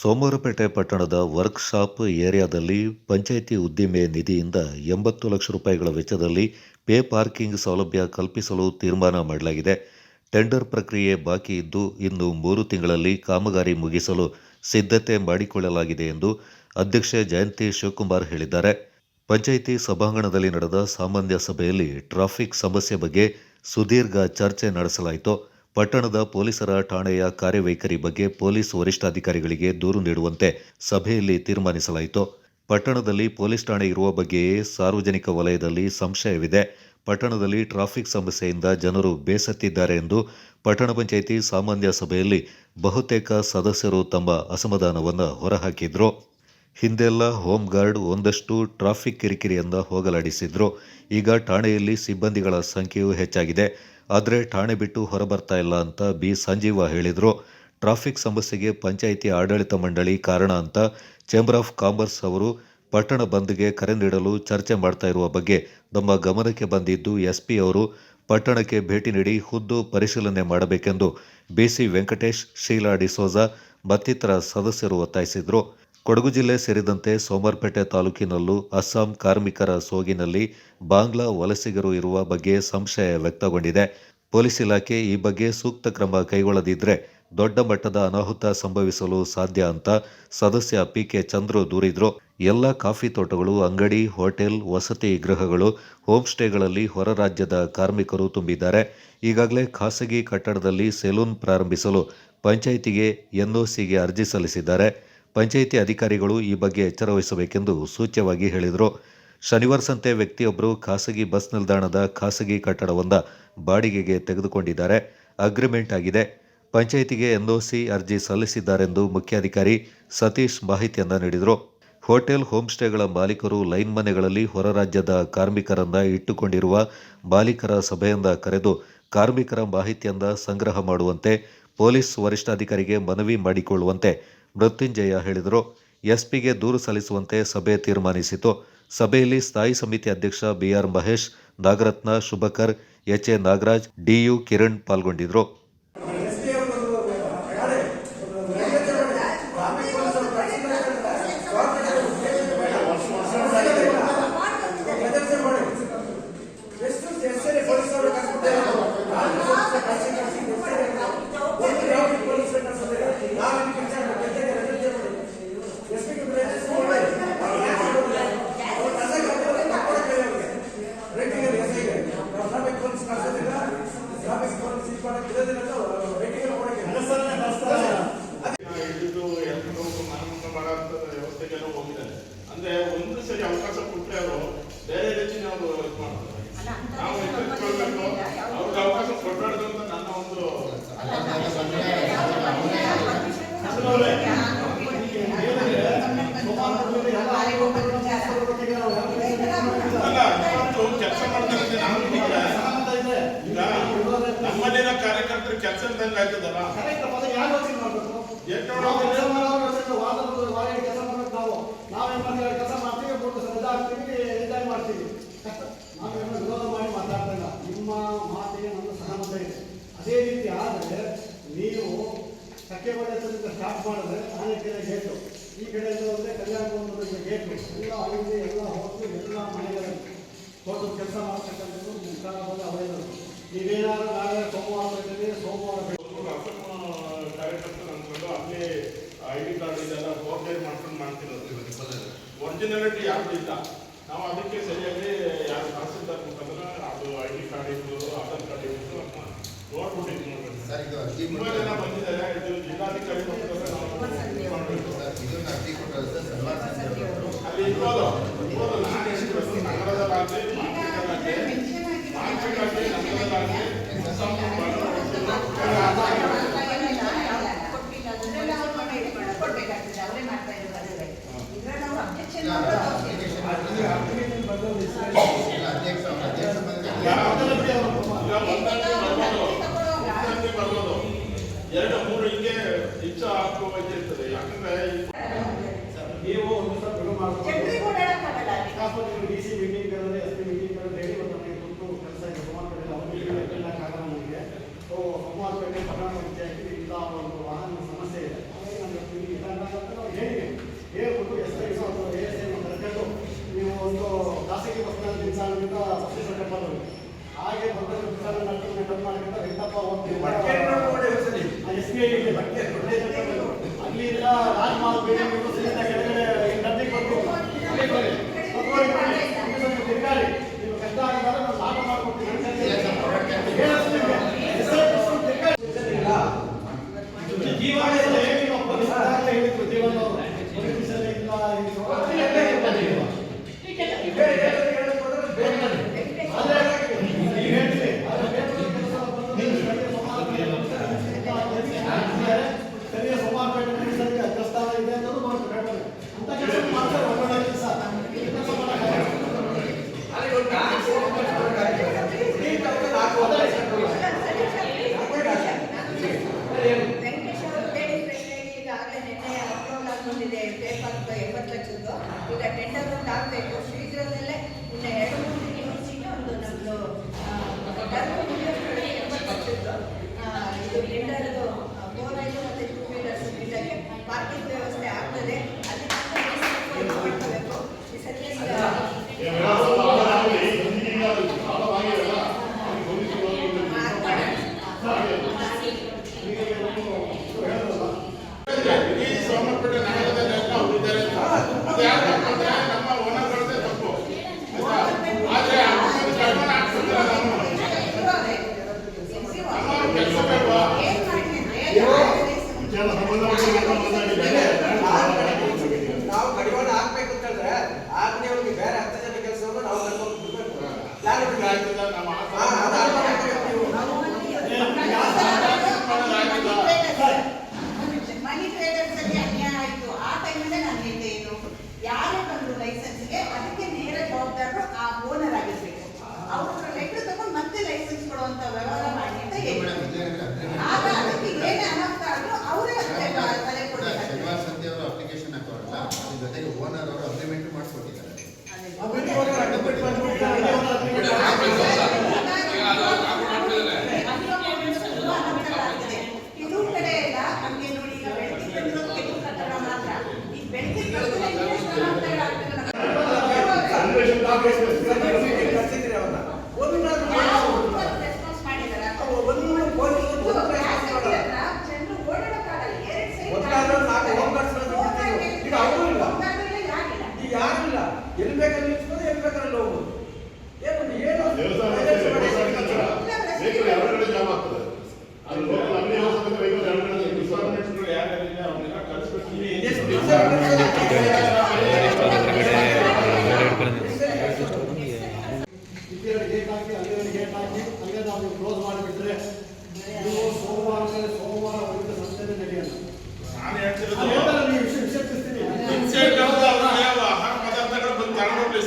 ಸೋಮವಾರಪೇಟೆ ಪಟ್ಟಣದ ವರ್ಕ್ಶಾಪ್ ಏರಿಯಾದಲ್ಲಿ ಪಂಚಾಯಿತಿ ಉದ್ದಿಮೆ ನಿಧಿಯಿಂದ ಎಂಬತ್ತು ಲಕ್ಷ ರೂಪಾಯಿಗಳ ವೆಚ್ಚದಲ್ಲಿ ಪೇ ಪಾರ್ಕಿಂಗ್ ಸೌಲಭ್ಯ ಕಲ್ಪಿಸಲು ತೀರ್ಮಾನ ಮಾಡಲಾಗಿದೆ. ಟೆಂಡರ್ ಪ್ರಕ್ರಿಯೆ ಬಾಕಿ ಇದ್ದು ಇನ್ನು ಮೂರು ತಿಂಗಳಲ್ಲಿ ಕಾಮಗಾರಿ ಮುಗಿಸಲು ಸಿದ್ಧತೆ ಮಾಡಿಕೊಳ್ಳಲಾಗಿದೆ ಎಂದು ಅಧ್ಯಕ್ಷೆ ಜಯಂತಿ ಶಿವಕುಮಾರ್ ಹೇಳಿದ್ದಾರೆ. ಪಂಚಾಯಿತಿ ಸಭಾಂಗಣದಲ್ಲಿ ನಡೆದ ಸಾಮಾನ್ಯ ಸಭೆಯಲ್ಲಿ ಟ್ರಾಫಿಕ್ ಸಮಸ್ಯೆ ಬಗ್ಗೆ ಸುದೀರ್ಘ ಚರ್ಚೆ ನಡೆಸಲಾಯಿತು. ಪಟ್ಟಣದ ಪೊಲೀಸರ ಠಾಣೆಯ ಕಾರ್ಯವೈಖರಿ ಬಗ್ಗೆ ಪೊಲೀಸ್ ವರಿಷ್ಠಾಧಿಕಾರಿಗಳಿಗೆ ದೂರು ನೀಡುವಂತೆ ಸಭೆಯಲ್ಲಿ ತೀರ್ಮಾನಿಸಲಾಯಿತು. ಪಟ್ಟಣದಲ್ಲಿ ಪೊಲೀಸ್ ಠಾಣೆ ಇರುವ ಬಗ್ಗೆಯೇ ಸಾರ್ವಜನಿಕ ವಲಯದಲ್ಲಿ ಸಂಶಯವಿದೆ. ಪಟ್ಟಣದಲ್ಲಿ ಟ್ರಾಫಿಕ್ ಸಮಸ್ಯೆಯಿಂದ ಜನರು ಬೇಸತ್ತಿದ್ದಾರೆ ಎಂದು ಪಟ್ಟಣ ಪಂಚಾಯಿತಿ ಸಾಮಾನ್ಯ ಸಭೆಯಲ್ಲಿ ಬಹುತೇಕ ಸದಸ್ಯರು ತಮ್ಮ ಅಸಮಾಧಾನವನ್ನು ಹೊರಹಾಕಿದ್ರು. ಹಿಂದೆಲ್ಲ ಹೋಮ್ ಗಾರ್ಡ್ ಒಂದಷ್ಟು ಟ್ರಾಫಿಕ್ ಕಿರಿಕಿರಿಯಿಂದ ಹೋಗಲಾಡಿಸಿದ್ರು. ಈಗ ಠಾಣೆಯಲ್ಲಿ ಸಿಬ್ಬಂದಿಗಳ ಸಂಖ್ಯೆಯೂ ಹೆಚ್ಚಾಗಿದೆ. ಆದರೆ ಠಾಣೆ ಬಿಟ್ಟು ಹೊರಬರ್ತಾ ಇಲ್ಲ ಅಂತ ಬಿ. ಸಂಜೀವ ಹೇಳಿದರು. ಟ್ರಾಫಿಕ್ ಸಮಸ್ಯೆಗೆ ಪಂಚಾಯಿತಿ ಆಡಳಿತ ಮಂಡಳಿ ಕಾರಣ ಅಂತ ಚೇಂಬರ್ ಆಫ್ ಕಾಮರ್ಸ್ ಅವರು ಪಟ್ಟಣ ಬಂದ್ಗೆ ಕರೆ ನೀಡಲು ಚರ್ಚೆ ಮಾಡ್ತಾ ಇರುವ ಬಗ್ಗೆ ನಮ್ಮ ಗಮನಕ್ಕೆ ಬಂದಿದ್ದು ಎಸ್ಪಿ ಅವರು ಪಟ್ಟಣಕ್ಕೆ ಭೇಟಿ ನೀಡಿ ಖುದ್ದು ಪರಿಶೀಲನೆ ಮಾಡಬೇಕೆಂದು. ಬಿಸಿ ವೆಂಕಟೇಶ್, ಶೀಲಾ ಡಿಸೋಜಾ ಮತ್ತಿತರ ಸದಸ್ಯರು ಒತ್ತಾಯಿಸಿದರು. ಕೊಡಗು ಜಿಲ್ಲೆ ಸೇರಿದಂತೆ ಸೋಮರ್ಪೇಟೆ ತಾಲೂಕಿನಲ್ಲೂ ಅಸ್ಸಾಂ ಕಾರ್ಮಿಕರ ಸೋಗಿನಲ್ಲಿ ಬಾಂಗ್ಲಾ ವಲಸಿಗರು ಇರುವ ಬಗ್ಗೆ ಸಂಶಯ ವ್ಯಕ್ತಗೊಂಡಿದೆ. ಪೊಲೀಸ್ ಇಲಾಖೆ ಈ ಬಗ್ಗೆ ಸೂಕ್ತ ಕ್ರಮ ಕೈಗೊಳ್ಳದಿದ್ದರೆ ದೊಡ್ಡ ಮಟ್ಟದ ಅನಾಹುತ ಸಂಭವಿಸಲು ಸಾಧ್ಯ ಅಂತ ಸದಸ್ಯ ಪಿ ಕೆ ಚಂದ್ರು ದೂರಿದ್ರು. ಎಲ್ಲ ಕಾಫಿ ತೋಟಗಳು, ಅಂಗಡಿ, ಹೋಟೆಲ್, ವಸತಿ ಗೃಹಗಳು, ಹೋಮ್ ಸ್ಟೇಗಳಲ್ಲಿ ಹೊರ ರಾಜ್ಯದ ಕಾರ್ಮಿಕರು ತುಂಬಿದ್ದಾರೆ. ಈಗಾಗಲೇ ಖಾಸಗಿ ಕಟ್ಟಡದಲ್ಲಿ ಸೆಲೂನ್ ಪ್ರಾರಂಭಿಸಲು ಪಂಚಾಯಿತಿಗೆ ಎನ್ಒಸಿಗೆ ಅರ್ಜಿ ಸಲ್ಲಿಸಿದ್ದಾರೆ. ಪಂಚಾಯಿತಿ ಅಧಿಕಾರಿಗಳು ಈ ಬಗ್ಗೆ ಎಚ್ಚರ ವಹಿಸಬೇಕೆಂದು ಸೂಚ್ಯವಾಗಿ ಹೇಳಿದರು. ಶನಿವಾರ ಸಂತೆ ವ್ಯಕ್ತಿಯೊಬ್ಬರು ಖಾಸಗಿ ಬಸ್ ನಿಲ್ದಾಣದ ಖಾಸಗಿ ಕಟ್ಟಡವೊಂದ ಬಾಡಿಗೆಗೆ ತೆಗೆದುಕೊಂಡಿದ್ದಾರೆ. ಅಗ್ರಿಮೆಂಟ್ ಆಗಿದೆ. ಪಂಚಾಯಿತಿಗೆ ಎನ್ಒಸಿ ಅರ್ಜಿ ಸಲ್ಲಿಸಿದ್ದಾರೆಂದು ಮುಖ್ಯಾಧಿಕಾರಿ ಸತೀಶ್ ಮಾಹಿತಿಯನ್ನ ನೀಡಿದರು. ಹೋಟೆಲ್ ಹೋಮ್ಸ್ಟೇಗಳ ಮಾಲೀಕರು ಲೈನ್ ಮನೆಗಳಲ್ಲಿ ಹೊರ ರಾಜ್ಯದ ಕಾರ್ಮಿಕರನ್ನ ಇಟ್ಟುಕೊಂಡಿರುವ ಮಾಲೀಕರ ಸಭೆಯಿಂದ ಕರೆದು ಕಾರ್ಮಿಕರ ಮಾಹಿತಿಯನ್ನ ಸಂಗ್ರಹ ಮಾಡುವಂತೆ ಪೊಲೀಸ್ ವರಿಷ್ಠಾಧಿಕಾರಿಗೆ ಮನವಿ ಮಾಡಿಕೊಳ್ಳುವಂತೆ ಮೃತ್ಯುಂಜಯ ಹೇಳಿದರು. ಎಸ್ಪಿಗೆ ದೂರು ಸಲ್ಲಿಸುವಂತೆ ಸಭೆ ತೀರ್ಮಾನಿಸಿತು. ಸಭೆಯಲ್ಲಿ ಸ್ಥಾಯಿ ಸಮಿತಿ ಅಧ್ಯಕ್ಷ BR Mahesh, Nagaratna Shubhakar H A Nagaraj, DU Kiran ಪಾಲ್ಗೊಂಡಿದ್ದರು. ಒಂದು ಸರಿ ಅವಕಾಶ ಕೊಟ್ಟರೆ ಅವರು ಬೇರೆ ರೀತಿ ನಾವು ಇದು ಮಾಡ್ತಾರೆ ನಾವು ಎಚ್ಚೆತ್ಕೊಳ್ಬೇಕು ಅವ್ರಿಗೆ ಅವಕಾಶ ಕೊಡಬಾರ್ದು ಅಂತ ನನ್ನ ಒಂದು ಅಲ್ಲ ಇವತ್ತು ಕೆಲಸ ಮಾಡ್ತಾರೆ ಅಂತ ಶ್ರದ್ಧಾ ಹಾಕ್ತೀವಿ ಎಂಜಾಯ್ ಮಾಡ್ತೀವಿ. ನಾವೇನು ವಿರೋಧ ಮಾಡಿ ಮಾತಾಡ್ತಾ ಇಲ್ಲ. ನಿಮ್ಮ ಮಾತಿಗೆ ನನ್ನ ಸಹಮತ ಇದೆ. ಅದೇ ರೀತಿ ಆದರೆ ನೀವು ಸಖ್ಯ ಬಡತನದಿಂದ ಸ್ಟಾರ್ಟ್ ಮಾಡಿದ್ರೆ ಆನೆಕೆರೆ ಗೇಟು. ಈ ಕಡೆಯಿಂದ ಅಂದರೆ ಕಲ್ಯಾಣ ಗೊಂಬದ ಗೇಟು. ಎಲ್ಲ ಅಲ್ಲಿಂದ ಎಲ್ಲ ಹೋಗಿ ಎಲ್ಲ ಮನೆಗಳಲ್ಲಿ ತೋಟದ ಕೆಲಸ ಮಾಡ್ತಕ್ಕಂಥದ್ದು ಮುಖಾನ ಅವರೇನು ನೀವೇನಾದ್ರೂ ನಾಳೆ ಸೋಮವಾರ ಸೋಮವಾರ ಬೇಕು ಕಾರ್ಯಕರ್ತರು ಅಂದ್ಕೊಂಡು ಅಲ್ಲೇ ಐ ಡಿ ಕಾರ್ಡ್ ಇದೆಲ್ಲ ಫೋರ್ಜರಿ ಮಾಡ್ಕೊಂಡು ಮಾಡ್ತಿರೋದು ಒರಿಜಿನಾಲಿಟಿ ಯಾವ್ದು ಇಲ್ಲ ನಾವು ಅದಕ್ಕೆ ಸರಿಯಾಗಿ ಯಾರು ತಹಸೀಲ್ದಾರ್ ಮುಖಾಂತರ ಅದು ಐ ಡಿ ಕಾರ್ಡ್ ಇತ್ತು ಆಧಾರ್ ಕಾರ್ಡ್ ಇತ್ತು ಇದು ಅರ್ಜಿ ತುಂಬಾ ಜನ ಬಂದಿದ್ದಾರೆ ಇದು ಜಿಲ್ಲಾಧಿಕಾರಿ ಮುಖಾಂತರ ನಾವು ಮಾಡ್ಬೇಕು. ಅಲ್ಲಿ ಇರ್ಬೋದು ಇರ್ಬೋದು ನಾನು ನಗರದಲ್ಲಾಗಲಿ ಮಾರ್ಕೆಟಲ್ಲಾಗಲಿ ನಗರದಲ್ಲಾಗಲಿ ಅವರೇ ಮಾಡ್ತಾ ಬರ್ಬೋದು ಎರಡು ಮೂರು ಹಿಂಗೆ ಹೆಚ್ಚು ಹಾಕುವ ಇರ್ತದೆ ಯಾಕಂದ್ರೆ ನೀವು ಒಂದು ಸಲ ಮಾಡ್ಕೊಂಡು ಡಿ ಸಿ ಮೀಟಿಂಗ್ ಕರೆದ್ರೆ ಎಸ್ ಮೀಟಿಂಗ್ ಒಂದು ನಮಗೆ ಕೆಲಸ ಇದೆ ಸೋಮವಾರಪೇಟೆ ಅವ್ರ ಮೀಟಿಂಗ್ ಅಟೆಂಡ್ ಆಗಲ್ಲ ನನಗೆ ಸೊ ಸೋಮವಾರಪೇಟೆ ಪಟ್ಟಣ ಪಂಚಾಯತ್ ಅಂತ ಕೆಲಸ ಮಾಡ್ತಾರೆ ಒಳ್ಳೆ ಕೆಲಸ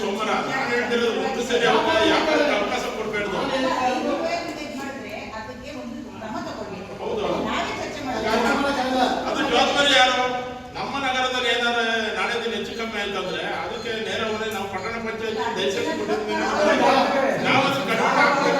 ಸೋಮನ ನಾನು ಹೇಳ್ತಿರೋದು ಒಂದು ಸರಿ ಯಾಕಾದ್ರೆ ಅವಕಾಶ ಕೊಡ್ಬೇಡ್ದು. ಅದು ಜವಾಬ್ದಾರಿ ಯಾರು? ನಮ್ಮ ನಗರದಲ್ಲಿ ಏನಾದ್ರೆ ನಾಳೆ ದಿನ ಹೆಚ್ಚು ಕಮ್ಮಿ ಆಯ್ತಂದ್ರೆ ಅದಕ್ಕೆ ನೇರವಾಗಿ ನಾವು ಪಟ್ಟಣ ಪಂಚಾಯತ್ ದಯವಿಟ್ಟು ನಾವು ಅದನ್ನು ಕಡಿಮೆ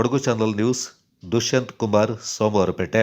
कोडगु चैनल न्यूज़ दुष्यंत कुमार सोमवारपेटे